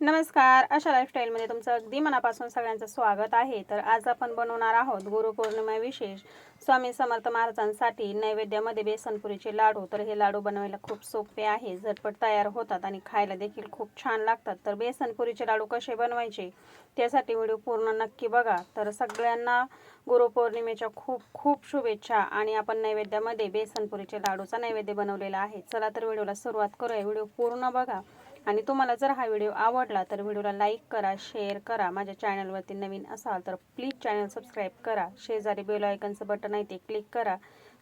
नमस्कार अशा लाईफस्टाईलमध्ये तुमचं अगदी मनापासून सगळ्यांचं स्वागत आहे. तर आज आपण बनवणार आहोत गुरुपौर्णिमा विशेष. स्वामी समर्थ महाराजांसाठी नैवेद्यामध्ये बेसनपुरीचे लाडू. तर हे लाडू बनवायला खूप सोपे आहे. झटपट तयार होतात आणि खायला देखील खूप छान लागतात. तर बेसनपुरीचे लाडू कसे बनवायचे त्यासाठी व्हिडिओ पूर्ण नक्की बघा. तर सगळ्यांना गुरुपौर्णिमेच्या खूप खूप शुभेच्छा आणि आपण नैवेद्यामध्ये बेसनपुरीचे लाडूचा नैवेद्य बनवलेला आहे. चला तर व्हिडिओला सुरुवात करूया. व्हिडिओ पूर्ण बघा. आणि तुम्हाला जर हा व्हिडिओ आवडला तर व्हिडिओला लाईक करा शेअर करा माझ्या चॅनलवरती नवीन असाल तर प्लीज चॅनल सबस्क्राईब करा. शेजारी बेल आयकनचं बटन आहे ते क्लिक करा.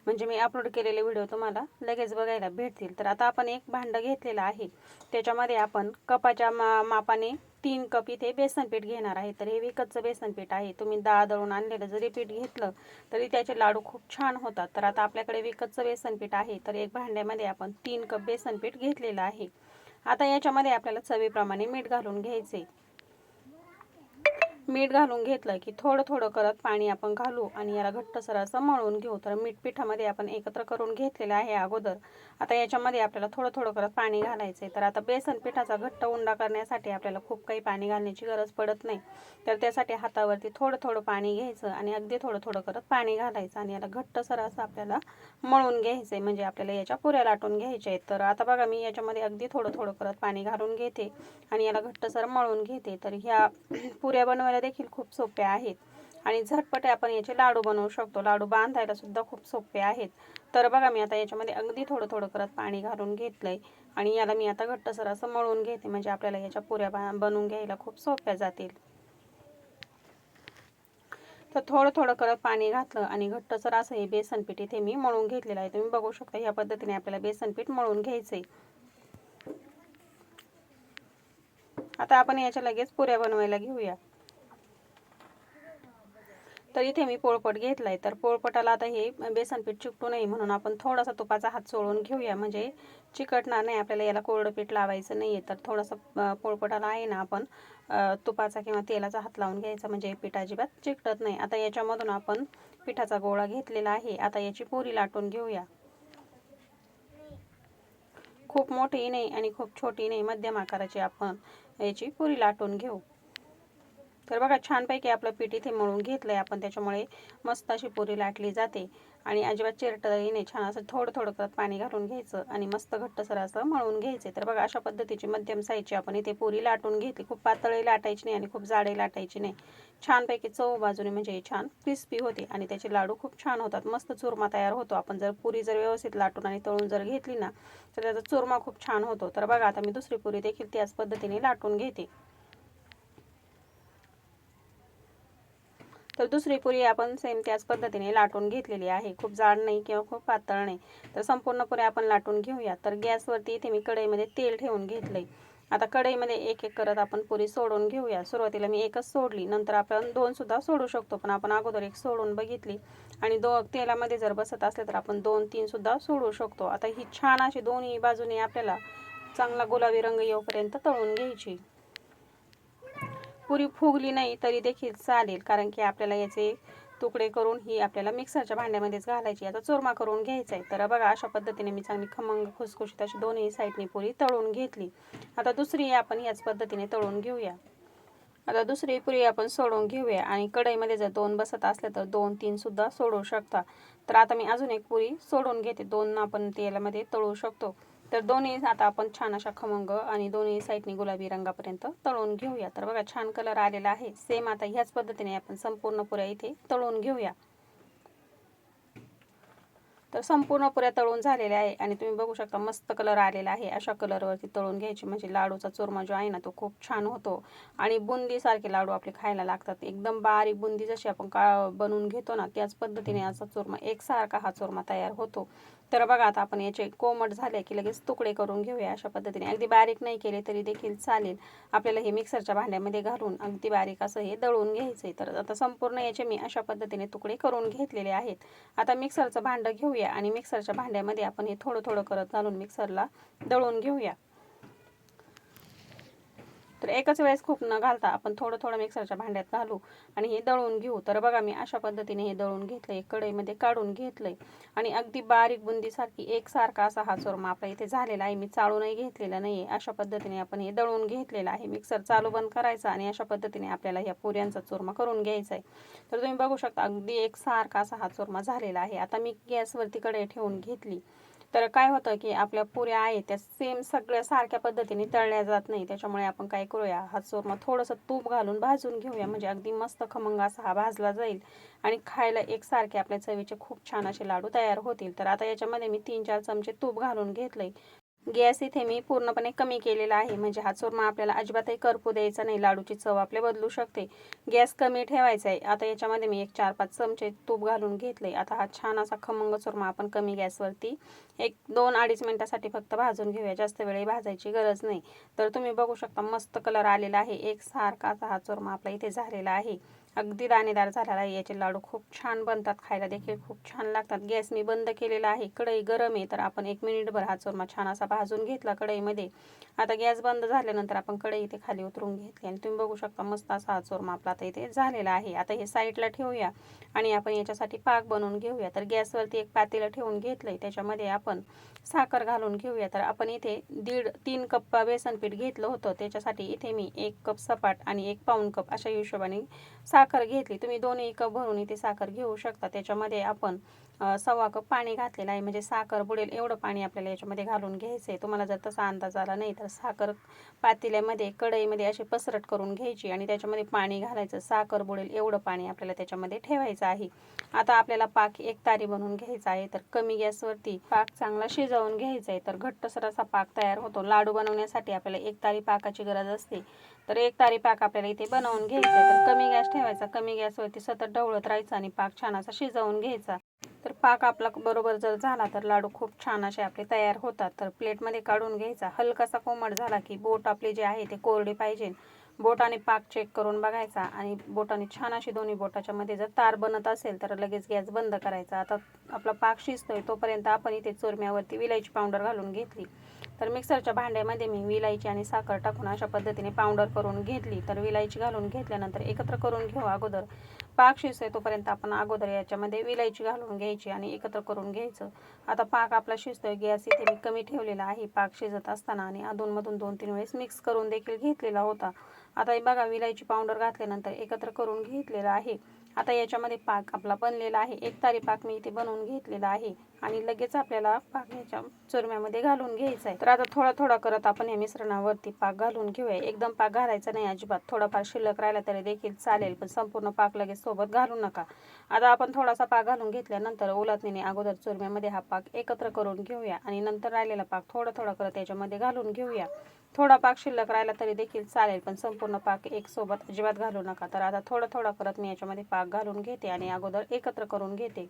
म्हणजे मी अपलोड केलेले व्हिडिओ तुम्हाला लगेच बघायला भेटतील. तर आता आपण एक भांडं घेतलेलं आहे. त्याच्यामध्ये आपण कपाच्या मा मापाने तीन कप इथे बेसन पीठ घेणार आहे. तर हे विकतचं बेसन पीठ आहे. तुम्ही डाळ दळून आणलेलं जरी पीठ घेतलं तरी त्याचे लाडू खूप छान होतात. तर आता आपल्याकडे विकतचं बेसन पीठ आहे. तर एक भांड्यामध्ये आपण तीन कप बेसन पीठ घेतलेलं आहे. आता याच्यामध्ये आपल्याला चवीप्रमाणे मीठ घालून घ्यायचे मीठ घालून घेतलं की थोडं थोडं करत पाणी आपण घालू आणि याला घट्टसर असं मळून घेऊ. तर मीठ पिठामध्ये आपण एकत्र करून घेतलेलं आहे अगोदर. आता याच्यामध्ये आपल्याला थोडं थोडं करत पाणी घालायचं आहे तर आता बेसन पिठाचा घट्ट उंडा करण्यासाठी आपल्याला खूप काही पाणी घालण्याची गरज पडत नाही. तर त्यासाठी हातावरती थोडं थोडं पाणी घ्यायचं आणि अगदी थोडं थोडं करत पाणी घालायचं आणि याला घट्टसर असं आपल्याला मळून घ्यायचं आहे म्हणजे आपल्याला याच्या पुऱ्या लाटून घ्यायच्या आहेत. तर आता बघा मी याच्यामध्ये अगदी थोडं थोडं करत पाणी घालून घेते आणि याला घट्टसर मळून घेते. तर ह्या पुऱ्या बनवायला देखील खूप सोपे आहेत. आणि झटपट आपण याचे लाडू बनवू शकतो. लाडू बांधायला सुद्धा खूप सोपे आहेत. तर बघा मी आता याच्यामध्ये अगदी थोडं थोडं करत पाणी घालून घेतलंय. आणि याला मी आता घट्टसर असं मळून घेते. म्हणजे आपल्याला याच्या पुऱ्या बनवून घ्यायला खूप सोप्या जातील. तर थोडं थोडं करत पाणी घातलं आणि घट्टसर असं हे बेसन पीठ इथे मी मळून घेतलेलं आहे. तुम्ही बघू शकता या पद्धतीने आपल्याला बेसन पीठ मळून घ्यायचंय. आता आपण याच्या लगेच पुऱ्या बनवायला घेऊया. तर इथे मी पोळपट घेतलाय. तर पोळपटाला आता हे बेसन पीठ चिकटू नये म्हणून आपण थोडासा तुपाचा हात सोडून घेऊया. म्हणजे चिकटणार नाही आपल्याला याला कोरडं पीठ लावायचं नाही आहे तर थोडंसं पोळपटाला आहे ना आपण तुपाचा किंवा तेलाचा हात लावून घ्यायचा. म्हणजे पीठ अजिबात चिकटत नाही. आता याच्यामधून आपण पिठाचा गोळा घेतलेला आहे. आता याची पुरी लाटून घेऊया. खूप मोठी नाही आणि खूप छोटी नाही. मध्यम आकाराची आपण याची पुरी लाटून घेऊ. तर बघा छानपैकी आपलं पीठ इथे मळून घेतलं आहे आपण. त्याच्यामुळे मस्त अशी पुरी लाटली जाते. आणि अजिबात चिरटळीने छान असं थोडं थोडं करत पाणी घालून घ्यायचं आणि मस्त घट्टसर असं मळून घ्यायचं. तर बघा अशा पद्धतीची मध्यम साईजची आपण इथे पुरी लाटून घेतली. खूप पातळी लाटायची नाही आणि खूप जाडही लाटायची नाही. छानपैकी चव बाजूने म्हणजे छान क्रिस्पी होते आणि त्याचे लाडू खूप छान होतात. मस्त चुरमा तयार होतो. आपण जर पुरी जर व्यवस्थित लाटून आणि तळून जर घेतली ना तर त्याचा चुरमा खूप छान होतो. तर बघा आता मी दुसरी पुरी देखील त्याच पद्धतीने लाटून घेते. तर दुसरी पुरी आपण सेम त्याच पद्धतीने लाटून घेतलेली आहे. खूप जाड नाही किंवा खूप पातळ नाही. तर संपूर्ण पुरी आपण लाटून घेऊया. तर गॅसवरती इथे मी कढईमध्ये तेल ठेवून घेतलंय. आता कढईमध्ये एक एक करत आपण पुरी सोडून घेऊया. सुरुवातीला मी एकच सोडली. नंतर आपण दोन सुद्धा सोडू शकतो. पण आपण अगोदर एक सोडून बघितली. आणि दो तेलामध्ये जर बसत असले तर आपण दोन तीन सुद्धा सोडू शकतो. आता ही छान अशी दोन्ही बाजूने आपल्याला चांगला गुलाबी रंग येऊपर्यंत तळून घ्यायची. पुरी फुगली नाही तरी देखील चालेल. कारण की आपल्याला याचे तुकडे करून ही आपल्याला मिक्सरच्या भांड्यामध्येच घालायची आता चुरमा करून घ्यायचा आहे. तर बघा अशा पद्धतीने मी चांगली खमंग खुसखुशीत अशी दोन्ही साईडनी पुरी तळून घेतली. आता दुसरी आपण याच पद्धतीने तळून घेऊया. आता दुसरी पुरी आपण सोडून घेऊया. आणि कढईमध्ये जर दोन बसत असल्या तर दोन तीन सुद्धा सोडू शकता. तर आता मी अजून एक पुरी सोडून घेते. दोन आपण तेलामध्ये तळू शकतो. तर दोन्ही आता आपण छान अशा खमंग आणि दोन्ही साईडनी गुलाबी रंगापर्यंत तळून घेऊया. तर बघा छान कलर आलेला आहे. सेम आता ह्याच पद्धतीने आपण संपूर्ण पुऱ्या इथे तळून घेऊया. तर संपूर्ण पुऱ्या तळून झालेल्या आहे आणि तुम्ही बघू शकता मस्त कलर आलेला आहे. अशा कलरवरती तळून घ्यायची म्हणजे लाडूचा चुरमा जो आहे ना तो खूप छान होतो. आणि बुंदीसारखे लाडू आपले खायला लागतात. एकदम बारीक बुंदी जशी आपण का बनवून घेतो ना त्याच पद्धतीने असा चुरमा एकसारखा हा चुरमा तयार होतो. तर बघा आता आपण याचे कोमट झाले की लगेच तुकडे करून घेऊया अशा पद्धतीने. अगदी बारीक नाही केले तरी देखील चालेल. आपल्याला हे मिक्सरच्या भांड्यामध्ये घालून अगदी बारीक असं हे दळून घ्यायचं आहे तर आता संपूर्ण याचे मी अशा पद्धतीने तुकडे करून घेतलेले आहेत. आता मिक्सरचं भांडं घेऊया आणि मिक्सरच्या भांड्यामध्ये आपण हे थोडं थोडं करत घालून मिक्सरला दळून घेऊया. तर एकच वेळेस खूप न घालता आपण थोडं थोडं मिक्सरच्या भांड्यात घालू आणि हे दळून घेऊ. तर बघा मी अशा पद्धतीने हे दळून घेतलंय. कढईमध्ये काढून घेतलंय. आणि अगदी बारीक बुंदीसारखी एकसारखा असा हा चोरमा आपला इथे झालेला आहे. मी चाळूनही घेतलेला नाही आहे अशा पद्धतीने आपण हे दळून घेतलेलं आहे. मिक्सर चालू बंद करायचा आणि अशा पद्धतीने आपल्याला ह्या पुऱ्यांचा चोरमा करून घ्यायचा आहे. तर तुम्ही बघू शकता अगदी एकसारखा असा हा चोरमा झालेला आहे. आता मी गॅसवरती कढई ठेवून घेतली. तर काय होतं की आपल्या पुऱ्या आहेत त्या सेम सगळ्या सारख्या पद्धतीने तळल्या जात नाही. त्याच्यामुळे आपण काय करूया हा चोरमा थोडंसं तूप घालून भाजून घेऊया. म्हणजे अगदी मस्त खमंग असा हा भाजला जाईल आणि खायला एकसारखे आपल्या चवीचे खूप छान असे लाडू तयार होतील. तर आता याच्यामध्ये मी तीन चार चमचे तूप घालून घेतलंय. गॅस इथे मी पूर्णपणे कमी केलेला आहे. म्हणजे हा चुरमा आपल्याला अजिबातही करपू द्यायचा नाही. लाडूची चव आपले बदलू शकते. गॅस कमी ठेवायचा आहे आता याच्यामध्ये मी एक चार पाच चमचे तूप घालून घेतले आता हा छान असा खमंग चुरमा आपण कमी गॅसवरती एक दोन अडीच मिनटासाठी फक्त भाजून घेऊया. जास्त वेळही भाजायची गरज नाही. तर तुम्ही बघू शकता मस्त कलर आलेला आहे. एक सारखा असा हा चुरमा आपला इथे झालेला आहे. अगदी दाणेदार झालेला आहे. याचे लाडू खूप छान बनतात खायला देखील खूप छान लागतात. गॅस मी बंद केलेला आहे. कढई गरम आहे तर आपण एक मिनिटभर हा चोरमा छान असा भाजून घेतला कढईमध्ये. आता गॅस बंद झाल्यानंतर आपण कढई इथे खाली उतरून घेतली आणि तुम्ही बघू शकता मस्त असा हा चोरमा आपला आता इथे झालेला आहे. आता हे साईडला ठेवूया आणि आपण याच्यासाठी पाक बनवून घेऊया. तर गॅसवरती एक पातेला ठेवून घेतलंय. त्याच्यामध्ये आपण साखर घालून घेऊया. तर आपण इथे दीड तीन कप बेसन पीठ घेतलं होतं. त्याच्यासाठी इथे मी एक कप सपाट आणि एक पाऊण कप अशा हिशोबाने साखर घेतली तुम्ही दोन्ही कप भरून इथे साखर घेऊ शकता. त्याच्यामध्ये आपण सव्वा कप पाणी घातलेलं आहे. म्हणजे साखर बुडेल एवढं पाणी आपल्याला याच्यामध्ये घालून घ्यायचं आहे तुम्हाला जर तसा अंदाज आला नाही तर साखर पातेल्यामध्ये कढईमध्ये अशी पसरट करून घ्यायची आणि त्याच्यामध्ये पाणी घालायचं. साखर बुडेल एवढं पाणी आपल्याला त्याच्यामध्ये ठेवायचं आहे. आता आपल्याला पाक एक तारी बनवून घ्यायचा आहे तर कमी गॅसवरती पाक चांगला शिजवून घ्यायचा आहे तर घट्टसर असा पाक तयार होतो. लाडू बनवण्यासाठी आपल्याला एक तारी पाकाची गरज असते. तर एक तारी पाक आपल्याला इथे बनवून घ्यायचा आहे तर कमी गॅस ठेवायचा. कमी गॅसवरती सतत ढवळत राहायचं आणि पाक छान असा शिजवून घ्यायचा. तर पाक आपला बरोबर जर झाला तर लाडू खूप छान असे आपले तयार होतात. तर प्लेटमध्ये काढून घ्यायचा. हलकासा कोमट झाला की बोट आपले जे आहे ते कोरडे पाहिजे. बोटाने पाक चेक करून बघायचा आणि बोटाने छान अशी दोन्ही बोटाच्या मध्ये जर तार बनत असेल तर लगेच गॅस बंद करायचा. आता आपला पाक शिजतोय तोपर्यंत आपण इथे चोरम्यावरती विलायची पावडर घालून घेतली. तर मिक्सरच्या भांड्यामध्ये मी विलायची आणि साखर टाकून अशा पद्धतीने पावडर करून घेतली. तर विलायची घालून घेतल्यानंतर एकत्र करून घेऊ अगोदर. पाक शिजतोय तोपर्यंत आपण अगोदर याच्यामध्ये विलायची घालून घ्यायची आणि एकत्र करून घ्यायचं. आता पाक आपला शिजतोय गॅस इथे मी कमी ठेवलेला आहे. पाक शिजत असताना आणि अधूनमधून दोन तीन वेळेस मिक्स करून देखील घेतलेला होता. आता हे बघा विलायची पावडर घातल्यानंतर एकत्र करून घेतलेला आहे. आता याच्यामध्ये पाक आपला बनलेला आहे. एक तारी पाक मी इथे बनवून घेतलेला आहे. आणि लगेच आपल्याला पाक ह्याच्या चुरम्यामध्ये घालून घ्यायचा आहे तर आता थोडा थोडा करत आपण या मिश्रणावरती पाक घालून घेऊया. एकदम पाक घालायचा नाही अजिबात. थोडाफार शिल्लक राहिला तरी देखील चालेल पण संपूर्ण पाक लगेच सोबत घालू नका. आता आपण थोडासा पाक घालून घेतल्यानंतर ओलातणीने अगोदर चुरम्यामध्ये हा पाक एकत्र करून घेऊया आणि नंतर राहिलेला पाक थोडा थोडा करत याच्यामध्ये घालून घेऊया. थोडा पाक शिल्लक राहिला तरी देखील चालेल पण संपूर्ण पाक एक सोबत अजिबात घालू नका. तर आता थोडा थोडा करत मी याच्यामध्ये पाक घालून घेते आणि अगोदर एकत्र करून घेते.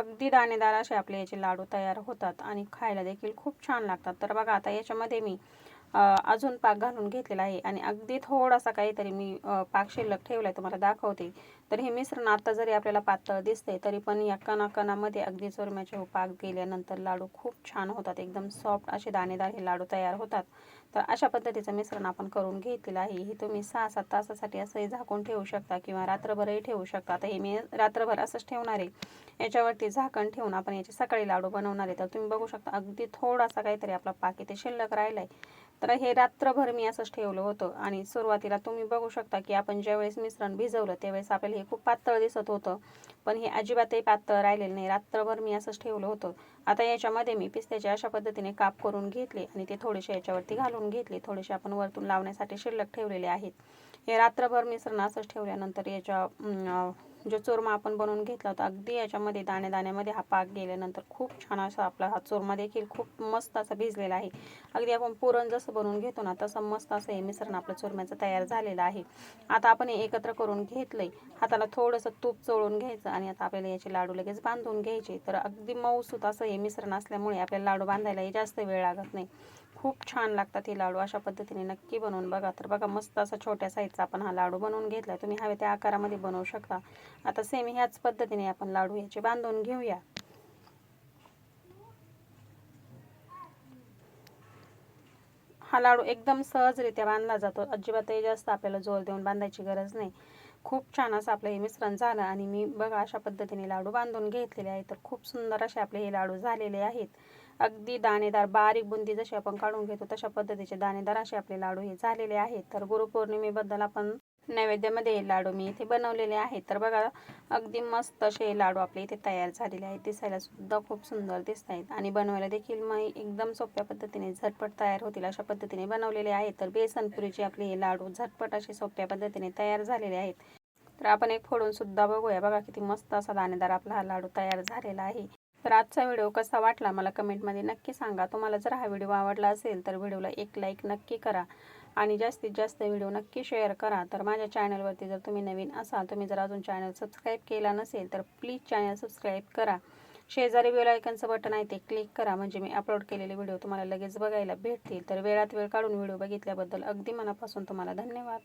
अगदी दाणेदार असे आपले याचे लाडू तयार होतात आणि खायला देखील खूप छान लागतात. तर बघा आता याच्यामध्ये मी अजून पाक घालून घेतलेला आहे. आणि अगदी थोडासा काहीतरी मी पाक शिल्लक ठेवला आहे तुम्हाला दाखवते. तर हे मिश्रण आता जरी आपल्याला पातळ दिसते तरी पण या कणाकणामध्ये अगदी चोरम्याचे हो पाक गेल्यानंतर लाडू खूप छान होतात. एकदम सॉफ्ट असे दाणेदार हे लाडू तयार होतात. तर अशा पद्धतीचं मिश्रण आपण करून घेतलेलं आहे. हे तुम्ही सहा सात तासासाठी असंही झाकून ठेवू शकता किंवा रात्रभरही ठेवू शकता. आता हे मी रात्रभर असंच ठेवणार आहे. याच्यावरती झाकण ठेवून आपण याचे सकाळी लाडू बनवणार आहे. तर तुम्ही बघू शकता अगदी थोडासा काहीतरी आपला पाक इथे शिल्लक राहिला आहे तर हे रात्रभर मी असंच ठेवलं होतं. आणि सुरुवातीला तुम्ही बघू शकता की आपण ज्यावेळेस मिश्रण भिजवलं त्यावेळेस आपल्याला हे खूप पातळ दिसत होतं. पण हे अजिबातही पातळ राहिलेलं नाही. रात्रभर मी असंच ठेवलं होतं. आता याच्यामध्ये मी पिस्त्याचे अशा पद्धतीने काप करून घेतले आणि ते थोडेसे याच्यावरती घालून घेतले. थोडेसे आपण वरतून लावण्यासाठी शिल्लक ठेवलेले आहेत. हे रात्रभर मिश्रण असंच ठेवल्यानंतर याच्या जो चोरमा आपण बनवून घेतला होता अगदी याच्यामध्ये दाणे दाण्यामध्ये हा पाक गेल्यानंतर खूप छान असा आपला हा चोरमा देखील खूप मस्त असा भिजलेला आहे. अगदी आपण पुरण जसं बनवून घेतो ना तसं मस्त असं हे मिश्रण आपलं चुरम्याचं तयार झालेलं आहे. आता आपण हे एकत्र करून घेतलंय. हाताला थोडंसं तूप चोळून घ्यायचं आणि आता आपल्याला याचे लाडू लगेच बांधून घ्यायचे. तर अगदी मऊसूत असं हे मिश्रण असल्यामुळे आपल्याला लाडू बांधायलाही जास्त वेळ लागत नाही. खूप छान लागतात हे लाडू. अशा पद्धतीने नक्की बनवून बघा. तर बघा मस्त असा छोट्या साईजचा आपण हा लाडू बनवून घेतला. तुम्ही हवे त्या आकारामध्ये बनवू शकता. आता सेम ह्याच पद्धतीने आपण लाडू याचे बांधून घेऊया. हा लाडू एकदम सहजरित्या बांधला जातो. अजिबातही जास्त आपल्याला जोर देऊन बांधायची गरज नाही. खूप छान असं आपलं हे मिश्रण झालं आणि मी बघा अशा पद्धतीने लाडू बांधून घेतलेले आहे तर खूप सुंदर असे आपले हे लाडू झालेले आहेत. अगदी दाणेदार बारीक बुंदी जशी आपण काढून घेतो. तशा पद्धतीचे दाणेदार असे आपले लाडू हे झालेले आहेत. तर गुरुपौर्णिमेबद्दल आपण नैवेद्यामध्ये हे लाडू मी इथे बनवलेले आहेत. तर बघा अगदी मस्त असे हे लाडू आपले इथे तयार झालेले आहेत. दिसायला सुद्धा खूप सुंदर दिसत आहेत. आणि बनवायला देखील मग एकदम सोप्या पद्धतीने झटपट तयार होतील अशा पद्धतीने बनवलेले आहेत. तर बेसनपुरीचे आपले हे लाडू झटपट असे सोप्या पद्धतीने तयार झालेले आहेत. तर आपण एक फोडून सुद्धा बघूया. बघा किती मस्त असा दाणेदार आपला हा लाडू तयार झालेला आहे. तर आजचा व्हिडिओ कसा वाटला मला कमेंटमध्ये नक्की सांगा. तुम्हाला जर हा व्हिडिओ आवडला असेल तर व्हिडिओला एक लाईक नक्की करा आणि जास्तीत जास्त व्हिडिओ नक्की शेअर करा. तर माझ्या चॅनलवरती जर तुम्ही नवीन असाल तुम्ही जर अजून चॅनल सबस्क्राईब केला नसेल तर प्लीज चॅनल सबस्क्राईब करा. शेजारी बेल आयकनचं बटन आहे ते क्लिक करा. म्हणजे मी अपलोड केलेले व्हिडिओ तुम्हाला लगेच बघायला भेटतील. तर वेळात वेळ काढून व्हिडिओ बघितल्याबद्दल अगदी मनापासून तुम्हाला धन्यवाद.